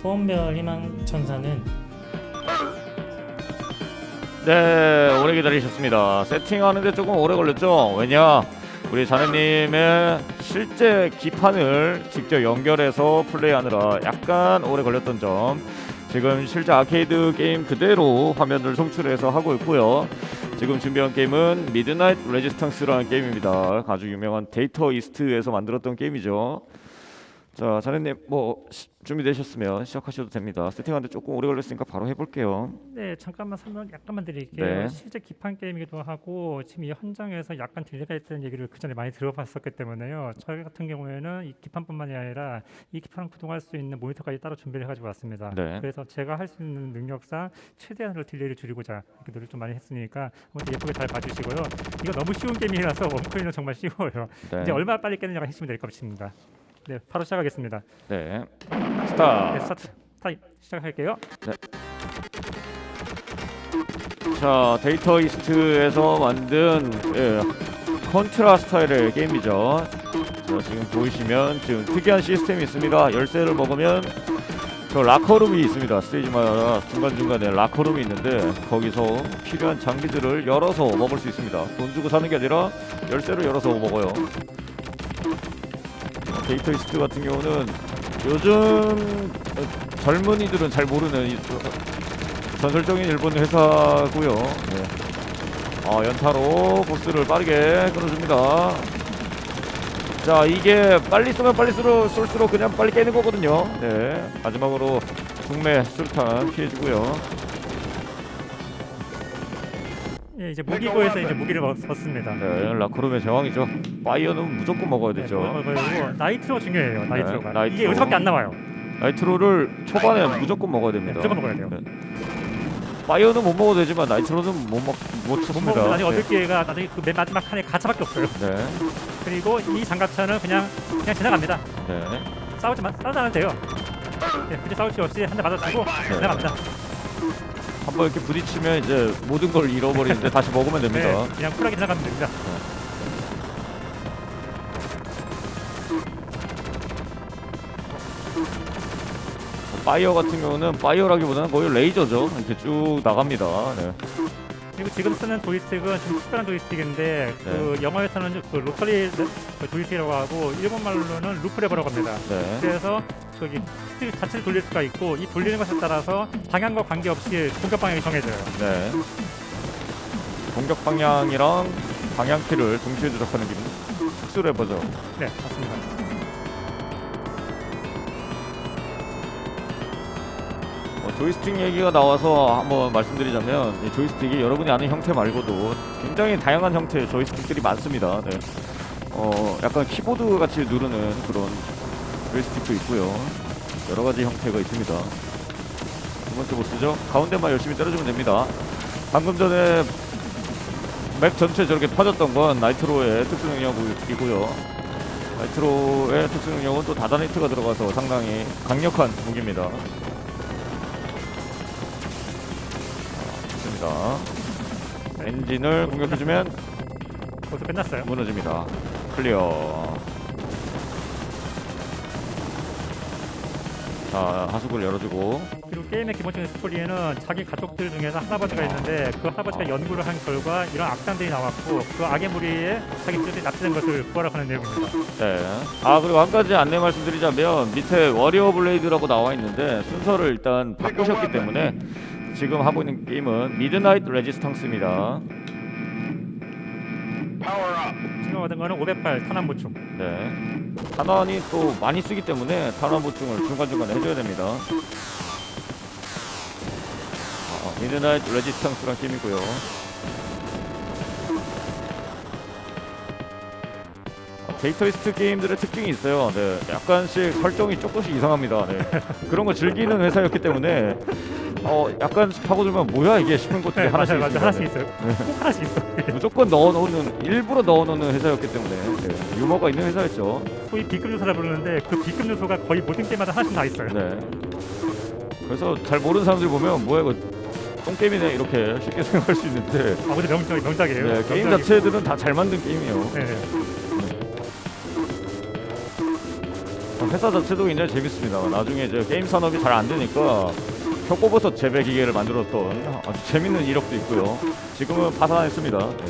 소원별 희망 천사는 네, 오래 기다리셨습니다. 세팅하는데 조금 오래 걸렸죠? 왜냐? 우리 자네님의 실제 기판을 직접 연결해서 플레이하느라 약간 오래 걸렸던 점. 지금 실제 아케이드 게임 그대로 화면을 송출해서 하고 있고요. 지금 준비한 게임은 미드나잇 레지스탕스라는 게임입니다. 아주 유명한 데이터 이스트에서 만들었던 게임이죠. 자, 자네님 뭐 시- 준비되셨으면 시작하셔도 됩니다. 세팅하는데 조금 오래 걸렸으니까 바로 해볼게요. 네 잠깐만 설명 약간만 드릴게요. 네. 실제 기판 게임이기도 하고 지금 이 현장에서 약간 딜레이가 있다는 얘기를 그 전에 많이 들어봤었기 때문에요. 저희 같은 경우에는 이 기판뿐만이 아니라 이 기판을 구동할 수 있는 모니터까지 따로 준비를 해가지고 왔습니다. 네. 그래서 제가 할 수 있는 능력상 최대한으로 딜레이를 줄이고자 이렇게 노력 좀 많이 했으니까 예쁘게 잘 봐주시고요. 이거 너무 쉬운 게임이라서 원코인은 정말 쉬워요. 네. 이제 얼마나 빨리 깨느냐가 핵심이 될 것입니다. 네, 바로 시작하겠습니다. 네. 네, 스타트. 스타트 타임 시작할게요. 자, 데이터 이스트에서 만든 예, 컨트라 스타일의 게임이죠. 자, 지금 보이시면 지금 특이한 시스템이 있습니다. 열쇠를 먹으면 저 라커룸이 있습니다. 스테이지마다 중간중간에 라커룸이 있는데 거기서 필요한 장비들을 열어서 먹을 수 있습니다. 돈 주고 사는 게 아니라 열쇠를 열어서 먹어요. 어, 데이터 이스트 같은 경우는 요즘 어, 젊은이들은 잘 모르는 이, 전설적인 일본 회사고요. 네. 아, 연타로 보스를 빠르게 끌어줍니다. 자, 이게 빨리 쏘면 빨리 쏠, 쏠수록 그냥 빨리 깨는 거거든요. 네. 마지막으로 중매 술탄 피해주고요. 예, 이제 무기고에서 이제 무기를 먹- 먹습니다. 네, 라크롬의 제왕이죠. 파이어는 무조건 먹어야 네, 되죠. 먹- 먹어요. 나이트로 중요해요. 나이트로가 나이트로. 이게 여기서밖에 안 나와요. 나이트로를 초반에 무조건 먹어야 네, 됩니다. 무조건 먹어야 돼요. 네. 파이어는 못 먹어도 되지만 나이트로는 못 먹, 못못 쳤습니다. 먹으면 나중에 네. 얻을 기회가 나중에 그 맨 마지막 칸에 가차밖에 없어요. 네. 그리고 이 장갑차는 그냥 그냥 지나갑니다. 네. 싸우지만 싸우지 않아도 돼요. 네, 굳이 싸울 필요 없이 한 대 맞아주고 지나갑니다. 한번 이렇게 부딪히면 이제 모든 걸 잃어버리는데 다시 먹으면 됩니다. 네, 그냥 쿨하게 지나가면 됩니다. 파이어 같은 경우는 파이어라기보다는 거의 레이저죠. 이렇게 쭉 나갑니다. 네. 그리고 지금 쓰는 조이스틱은 좀 특별한 조이스틱인데 그 영어에서는 그 로터리 그 조이스틱이라고 하고 일본 말로는 루프레버라고 합니다. 네. 그래서 저기 스틱 자체를 돌릴 수가 있고 이 돌리는 것에 따라서 방향과 관계없이 공격 방향이 정해져요. 네. 공격 방향이랑 방향키를 동시에 조작하는 기능. 특수 레버죠. 네, 맞습니다. 어, 조이스틱 얘기가 나와서 한번 말씀드리자면 이 조이스틱이 여러분이 아는 형태 말고도 굉장히 다양한 형태의 조이스틱들이 많습니다. 네. 어, 약간 키보드 같이 누르는 그런 조이스틱도 있고요. 여러 가지 형태가 있습니다. 두 번째 보스죠. 가운데만 열심히 때려주면 됩니다. 방금 전에 맵 전체 저렇게 퍼졌던 건 나이트로의 특수 능력이고요. 나이트로의 특수 능력은 또 다다니트가 들어가서 상당히 강력한 무기입니다. 좋습니다. 엔진을 공격해주면 벌써 끝났어요. 무너집니다. 클리어. 자, 하수구를 열어주고 그리고 게임의 기본적인 스토리에는 자기 가족들 중에서 할아버지가 있는데 그 할아버지가 연구를 한 결과 이런 악당들이 나왔고 그 악의 무리에 자기 부족이 납치된 것을 구하라고 하는 내용입니다. 네. 아 그리고 한 가지 안내 말씀드리자면 밑에 워리어 블레이드라고 나와 있는데 순서를 일단 바꾸셨기 때문에 지금 하고 있는 게임은 미드나잇 레지스탕스입니다. 얻은 거는 500발 탄환 보충. 네. 탄환이 또 많이 쓰기 때문에 탄환 보충을 중간중간에 해줘야 됩니다. 아, 미드나잇 레지스탕스란 게임이고요. 데이터이스트 게임들의 특징이 있어요. 네, 약간씩 설정이 조금씩 이상합니다. 네. 그런 거 즐기는 회사였기 때문에 어, 약간 파고들면 뭐야 이게 싶은 것들이 네, 하나씩 맞아요, 맞아요. 있습니다. 하나씩 네. 있어요. 꼭 하나씩 있어. 무조건 넣어놓는 일부러 넣어놓는 회사였기 때문에 네, 유머가 있는 회사였죠. 소위 B급 요소라 부르는데 그 B급 요소가 거의 모든 게임마다 하나씩 다 있어요. 네. 그래서 잘 모르는 사람들이 보면 뭐야 이거 똥게임이네 이렇게 쉽게 생각할 수 있는데 아, 근데 명작 명작이에요. 네, 게임 명작이- 자체들은 다 잘 만든 게임이에요. 네, 회사 자체도 굉장히 재밌습니다. 나중에 이제 게임 산업이 잘 안 되니까 표고버섯 재배 기계를 만들었던 아주 재밌는 이력도 있고요. 지금은 파산했습니다. 네.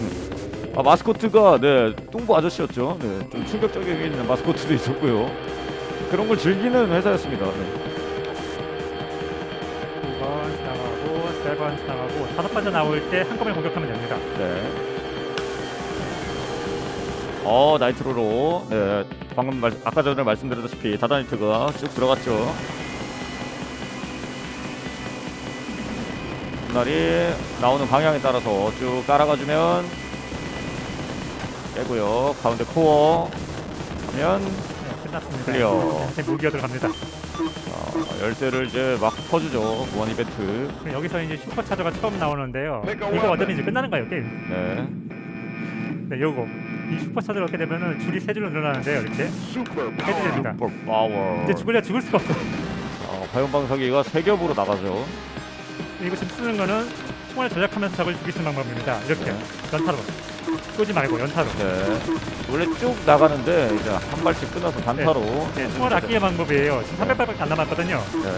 음. 아, 마스코트가 네 뚱보 아저씨였죠. 네, 좀 충격적인 마스코트도 있었고요. 그런 걸 즐기는 회사였습니다. 네. 두번 지나가고 세번 지나가고 다섯 번째 나올 때 한꺼번에 공격하면 됩니다. 네. 어 나이트로로 네 방금 말, 아까 전에 말씀드렸다시피 다다니트가 쭉 들어갔죠. 날이 나오는 방향에 따라서 쭉 깔아가주면 깨고요. 가운데 코어 하면 네, 끝났습니다. 클리어. 이제 무기가 들어갑니다. 어, 열쇠를 이제 막 퍼주죠. 무한 이벤트. 그럼 여기서 이제 슈퍼차저가 처음 나오는데요. 이거 얻으면 이제 끝나는 거예요 게임. 네. 네, 요거 이 슈퍼차저를 얻게 되면은 줄이 세 줄로 늘어나는데요. 이렇게 해드립니다. 슈퍼 파워. 이제 죽을래 죽을 수가 없어. 어, 과연방사기가 세 겹으로 나가죠. 이거 지금 쓰는 거는 총알 조작하면서 적을 죽일 수 있는 방법입니다. 이렇게 네. 연타로 쏘지 말고 연타로. 네. 원래 쭉 나가는데 이제 한 발씩 끊어서 단타로. 네, 총알 아끼는 방법이에요. 지금 300발밖에 안 남았거든요. 네.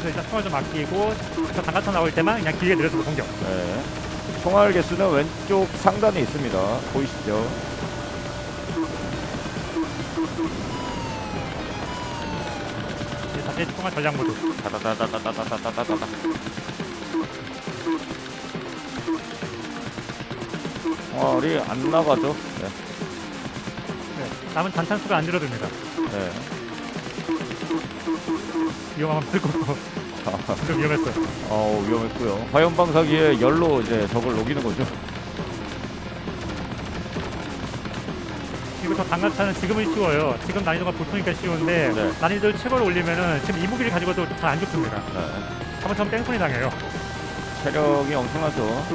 그래서 일단 총알 좀 아끼고 저 단가타 나올 때만 그냥 길게 내려서 공격. 네. 총알 개수는 왼쪽 상단에 있습니다. 보이시죠? 이제 다시 총알 전략 모드. 다다다다다다다다다다. 총알이 안 나가죠? 네. 네, 남은 단탄 수가 안 줄어듭니다. 네. 위험하면 쓰고 좀 위험했어요. 어 위험했고요. 화염 방사기에 열로 이제 적을 녹이는 거죠. 그리고 저 단가타는 지금은 쉬워요. 지금 난이도가 보통이니까 쉬운데 네. 난이도를 최고로 올리면은 지금 이 무기를 가지고도 잘안 죽습니다. 네. 한번 처음 땡손이 당해요. 체력이 엄청나죠.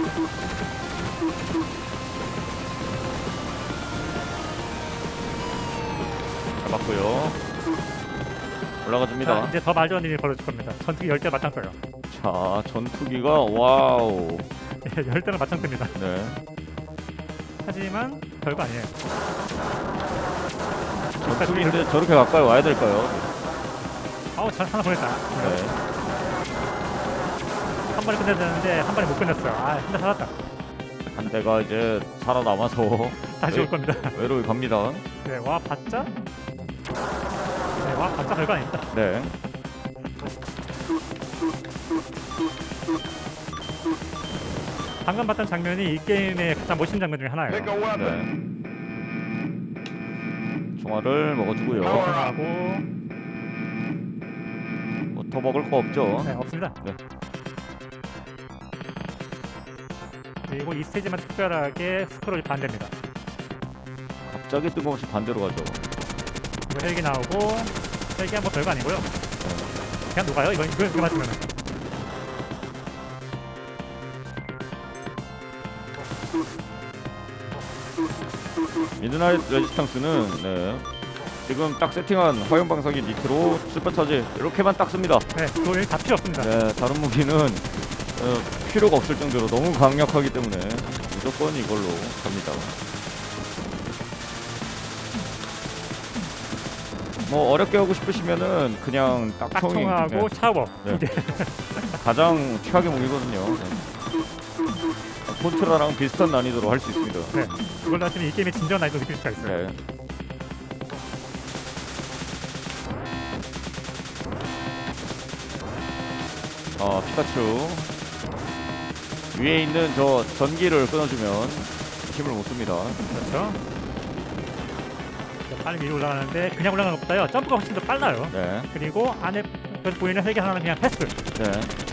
잘 맞고요. 올라가 자, 줍니다. 이제 더 말도 안 되는 일이 벌어질 겁니다. 전투기 10대 맞짱 떠요. 자, 전투기가 와우. 네, 10대는 맞짱 뜹니다. 네. 하지만 별거 아니에요. 전투기인데 저렇게 가까이 와야 될까요? 아우 잘 하나 보냈다. 네. 한 번에 끝내야 되는데 한 번에 못 끝냈어요. 아, 한대 살았다. 한 대가 이제 살아남아서 다시 올 겁니다. 외로이 갑니다. 네, 와 봤자? 네, 와 봤자 별거 아닙니다. 네. 방금 봤던 장면이 이 게임의 가장 멋있는 장면 중에 하나예요. 네. 총알을 먹어주고요. 하고 뭐더 먹을 거 없죠. 네, 없습니다. 네. 그리고 이 스테이지만 특별하게 스크롤이 반대입니다. 갑자기 뜬금없이 반대로 가죠. 이거 헬기 나오고 헬기야 뭐 별거 아니고요. 그냥 녹아요. 이거 이거 이거 맞으면 미드나잇 레지스탕스는 네. 지금 딱 세팅한 화염방사기 니트로 슈퍼차지 이렇게만 딱 씁니다. 네, 그거 다 필요 없습니다. 네, 다른 무기는 어, 필요가 없을 정도로 너무 강력하기 때문에 무조건 이걸로 갑니다. 뭐 어렵게 하고 싶으시면은 그냥 딱 총이 딱통하고 네, 샤워 네. 두 개. 가장 최악의 무기거든요. 네. 폰트라랑 비슷한 난이도로 할 수 있습니다. 네, 그걸로 하시면 이 게임의 진정한 난이도 느낄 수가 있어요. 네. 아 피카츄 위에 있는 저 전기를 끊어주면 힘을 못 씁니다. 그렇죠. 자, 빨리 위로 올라가는데 그냥 올라가는 것보다요 점프가 훨씬 더 빨라요. 네, 그리고 안에 보이는 헬기 하나는 그냥 패스. 네,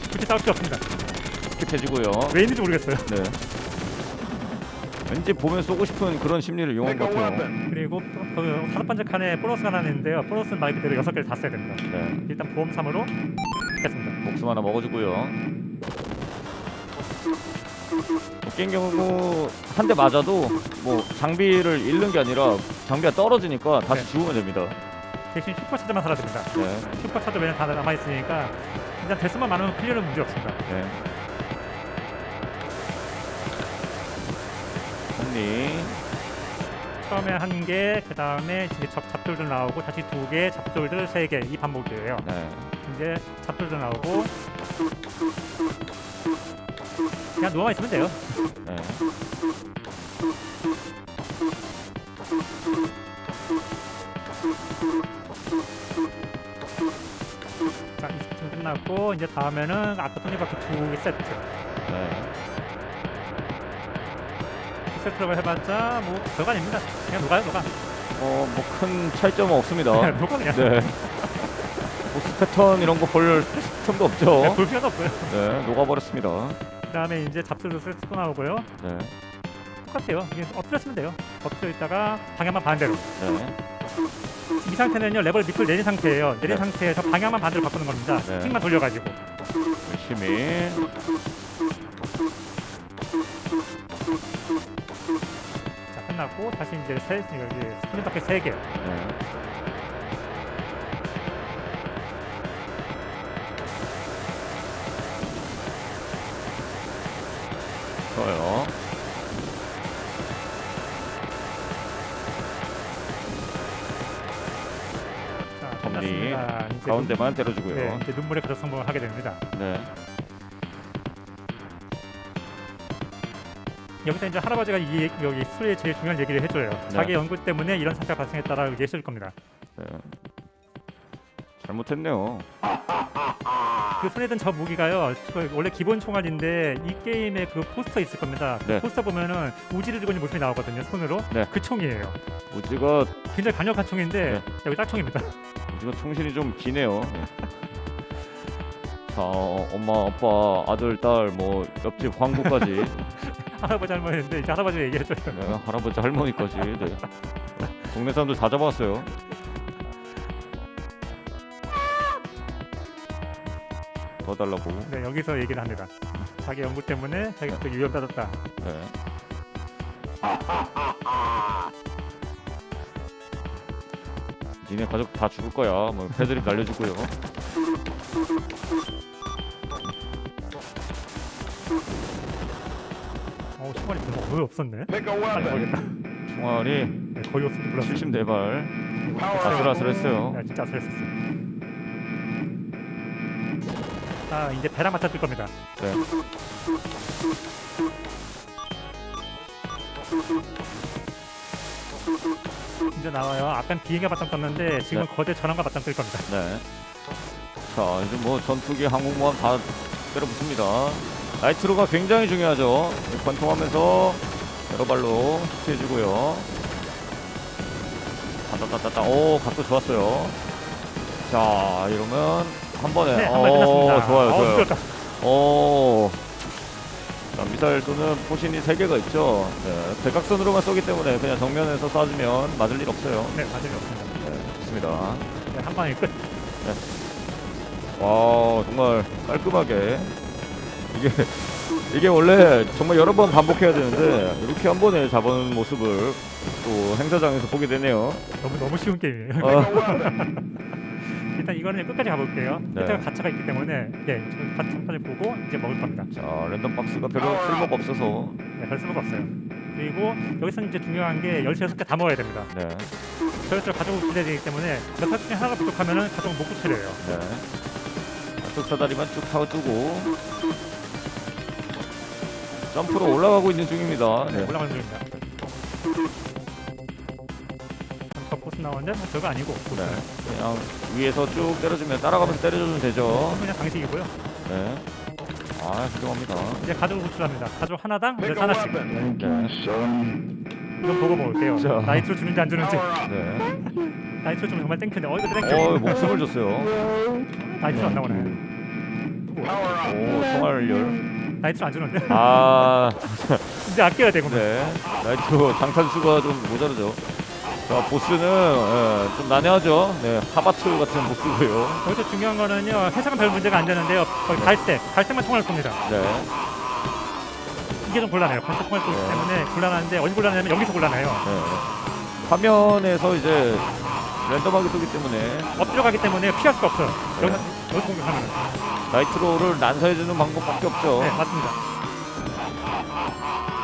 그렇게 싸울 필요 없습니다. 스킵해주고요. 왜 있는지 모르겠어요. 네. 왠지 보면 쏘고 싶은 그런 심리를 이용한 것 같아요. 그리고 또그 칸에 보너스가 하나 있는데요. 보너스는 말 그대로 여섯 개를 다 써야 됩니다. 네, 일단 보험 3으로 했습니다. 목숨 하나 먹어주고요. 뭐 게임 경우 한 대 맞아도 뭐 장비를 잃는 게 아니라 장비가 떨어지니까 다시 네. 지우면 됩니다. 대신 슈퍼차저만 됩니다. 네, 슈퍼차저 외에는 다 남아있으니까 일단 데스만 많으면 클리어는 문제 없습니다. 네. 승리. 처음에 한 개, 그 다음에 이제 적 잡돌들 나오고 다시 두 개, 잡돌들 세 개, 이 반복이에요. 네. 이제 잡돌들 나오고 그냥 누워만 있으면 돼요. 네. 자, 이 세트 끝났고 이제 다음에는 아까 토니바크 두 세트. 네. 두 세트로 해봤자 뭐 별거 아닙니다. 그냥 녹아요, 녹아. 어, 뭐 큰 차이점은 없습니다. 그냥 녹아 그냥. 네. 보스 패턴 이런 거 볼 틈도 없죠. 네, 볼 필요도 없고요. 네, 녹아버렸습니다. 그다음에 이제 세트 또 나오고요. 네. 똑같아요. 이게 엎드려 쓰면 돼요. 엎드려 있다가 방향만 반대로. 네. 이 상태는요 레버를 밑으로 내린 상태예요. 내린 네. 상태에서 방향만 반대로 바꾸는 겁니다. 네. 스틱만 돌려가지고. 열심히. 자 끝났고 다시 이제 세 여기 스크린 밖에 세 개. 네. 좋아요. 자 덤니. 끝났습니다. 이제 가운데만 눈, 때려주고요. 네, 이제 눈물의 그릇 성공을 하게 됩니다. 네. 여기서 이제 할아버지가 이 여기 스토리에 제일 중요한 얘기를 해줘요. 네. 자기 연구 때문에 이런 사태가 발생했다라고 얘기해줄 겁니다. 네. 잘못했네요. 그 손에 든 저 무기가요. 저 원래 기본 총알인데 이 게임에 그 포스터 있을 겁니다. 그 네. 포스터 보면은 우지를 들고 있는 모습이 나오거든요. 손으로. 네. 그 총이에요. 우지가 굉장히 강력한 총인데 네. 여기 짝총입니다. 우지가 통신이 좀 기네요. 네. 자, 어, 엄마, 아빠, 아들, 딸, 뭐 옆집 광고까지, 할아버지 할머니인데 이제 할아버지가 얘기해줘요. 네, 할아버지, 할머니까지. 네. 동네 사람들 다 잡아왔어요. 더 달라고. 네 여기서 얘기를 합니다. 자기 연구 때문에 자기가 또 위협받았다. 네. 니네 가족 다 죽을 거야. 뭐 패드립 날려주고요. 어 총알이 별로 거의 없었네. Pick a weapon. 총알이 네, 거의 줄 몰랐어요. 74발. Power up. 아슬아슬했어요. 네, 진짜 아슬했었어. 자 이제 배랑 맞춰줄 겁니다. 네. 이제 나와요. 아까 비행기 맞짱 떴는데 지금 네. 거대 전함과 맞짱 뜰 겁니다. 네. 자, 이제 뭐 전투기, 항공모함 다 때려붙습니다. 나이트로가 굉장히 중요하죠. 관통하면서 여러 발로 히트해주고요. 따따따따. 오, 각도 좋았어요. 자, 이러면 한 번에. 네, 한 번에 끝났습니다. 좋아요, 어, 좋아요. 부럽다. 오. 자, 미사일 쏘는 포신이 세 개가 있죠. 네, 대각선으로만 쏘기 때문에 그냥 정면에서 쏴주면 맞을 일 없어요. 네, 맞을 리 없습니다. 네, 좋습니다. 네, 한 방에 끝. 와 정말 깔끔하게 이게 이게 원래 정말 여러 번 반복해야 되는데 이렇게 한 번에 잡은 모습을 또 행사장에서 보게 되네요. 너무 너무 쉬운 게임이에요. 어, 일단 이거는 끝까지 가볼게요. 네. 밑에가 가차가 있기 때문에 네, 저 가차까지 보고 이제 먹을 겁니다. 자 랜덤 박스가 별로 쓸모가 없어서 네, 별 쓸모가 없어요. 그리고 여기서 이제 중요한 게 열쇠 여섯 개 다 먹어야 됩니다. 네, 저열쇠 가족을 구해야 되기 때문에 몇살 중에 하나가 부족하면은 가족을 못 구출해요. 네. 쪽 사다리만 쭉 타고 두고 점프로 올라가고 있는 중입니다. 네, 네. 올라가는 중입니다. 나왔는데 뭐 별거 아니고. 네. 그냥 위에서 쭉 때려주면 따라가면서 때려주면 되죠. 그냥 방식이고요. 네. 아 훌륭합니다. 이제 가족을 구출합니다. 가족 하나당 a 하나씩. 네. 이건 보고 먹을게요. 자. 나이트로 주는지 안 주는지. 네. 나이트로 주면 정말 땡큐네. 어 이거 땡큐. 어 목숨을 줬어요. 나이트로 안 나오네. 오 총알열. 나이트로 안 주는데. 아 이제 아껴야 되고. 네. 나이트 장탄수가 좀 모자르죠. 자 보스는 예, 좀 난해하죠. 네 하바트 같은 보스고요. 여기서 중요한 거는요. 해석은 별 문제가 안 되는데요. 거기 갈색, 갈색만 총알 쏩니다. 네. 이게 좀 곤란해요. 갈색 총알 쏘기 네. 때문에 곤란한데 어디 곤란하냐면 여기서 곤란해요. 네. 화면에서 이제 랜덤하게 쏘기 때문에 엎드려 가기 때문에 피할 수가 없어요. 네. 여기 여기 공격하면. 나이트로를 난사해주는 방법밖에 없죠. 네, 맞습니다.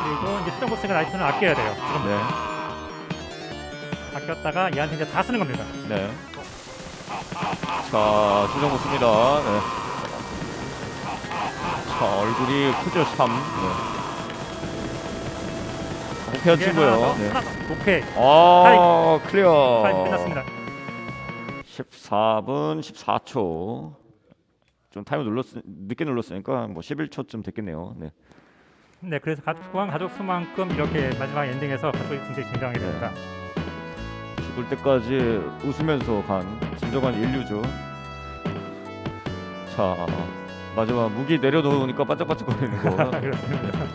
그리고 이제 수정 보스가 나이트는 아껴야 돼요. 지금 네. 바뀌었다가 얘한테 이제 다 쓰는 겁니다. 네. 자, 수정 못습니다 네. 자, 얼굴이 크죠, 참. 네. 목표한 이게 하나 더, 친구예요. 네. 하나 더. 오케이. 아, 클리어. 타임 끝났습니다. 14분 14초. 좀 타임 눌렀 늦게 눌렀으니까 뭐 11초쯤 됐겠네요. 네. 네, 그래서 가- 구한 가족 수만큼 이렇게 마지막 엔딩에서 가족이 굉장히 굉장하게 네. 됩니다. 죽을 때까지 웃으면서 간 진정한 인류죠. 자, 마지막 무기 내려놓으니까 반짝반짝 거리는 거. 그렇습니다.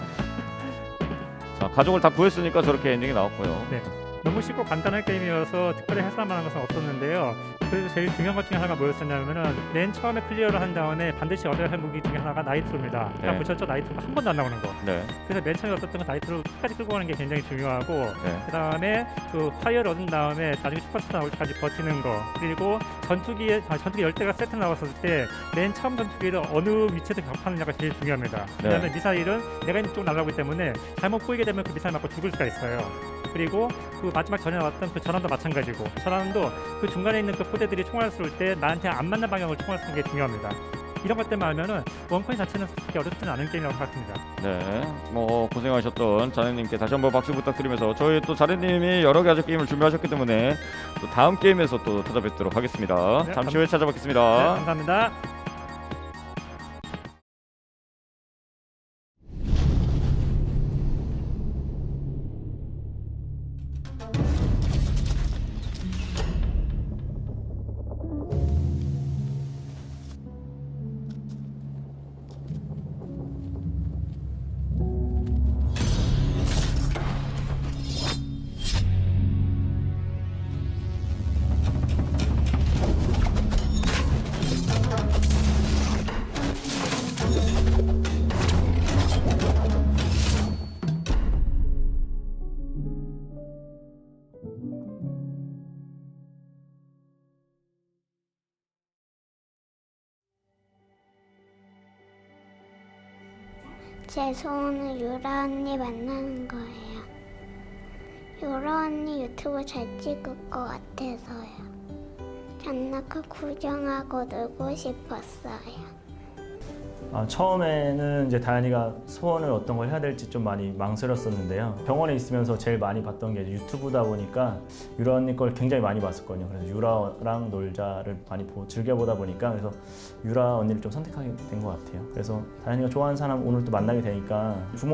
자, 가족을 다 구했으니까 저렇게 엔딩이 나왔고요. 네. 너무 쉽고 간단한 게임이어서 특별히 해설 만한 것은 없었는데요. 그래도 제일 중요한 것 중에 하나가 뭐였었냐면은 맨 처음에 클리어를 한 다음에 반드시 얻어야 할 무기 중에 하나가 나이트로입니다. 네. 네. 보셨죠? 나이트로가 한 번도 안 나오는 거. 네, 그래서 맨 처음에 얻었던 건 나이트로 끝까지 끌고 가는 게 굉장히 중요하고 네, 그 다음에 그 파이어를 얻은 다음에 나중에 슈퍼스타 나올 때까지 버티는 거 그리고 전투기에 아, 전투기 열 대가 세트 나왔을 때 맨 처음 전투기를 어느 위치에서 격파하느냐가 제일 중요합니다. 네. 왜냐하면 미사일은 내가 있는 쪽 날아오기 때문에 잘못 보이게 되면 그 미사일 맞고 죽을 수가 있어요. 그리고 그 마지막 전에 나왔던 그 전함도 마찬가지고 전함도 그 중간에 있는 그 포대들이 총알 쏠 때 나한테 안 맞는 방향으로 총알 쏘는 게 중요합니다. 이런 것 때문에 알면은 원코인 자체는 그렇게 어렵지는 않은 게임이라고 생각합니다. 네. 뭐 고생하셨던 자네님께 다시 한번 박수 부탁드리면서 저희 또 자네님이 여러 가지 게임을 준비하셨기 때문에 또 다음 게임에서 또 찾아뵙도록 하겠습니다. 네, 잠시 감- 후에 찾아뵙겠습니다. 네, 감사합니다. 제 소원은 유라 언니 만나는 거예요. 유라 언니 유튜브 잘 찍을 것 같아서요. 잔나카 구경하고 놀고 싶었어요. 아, 처음에는 이제 다현이가 소원을 어떤 걸 해야 될지 좀 많이 망설였었는데요. 병원에 있으면서 제일 많이 봤던 게 유튜브다 보니까 유라 언니 걸 굉장히 많이 봤었거든요. 그래서 유라랑 놀자를 많이 보, 즐겨보다 보니까 그래서 유라 언니를 좀 선택하게 된 것 같아요. 그래서 다현이가 좋아하는 사람 오늘 또 만나게 되니까 부모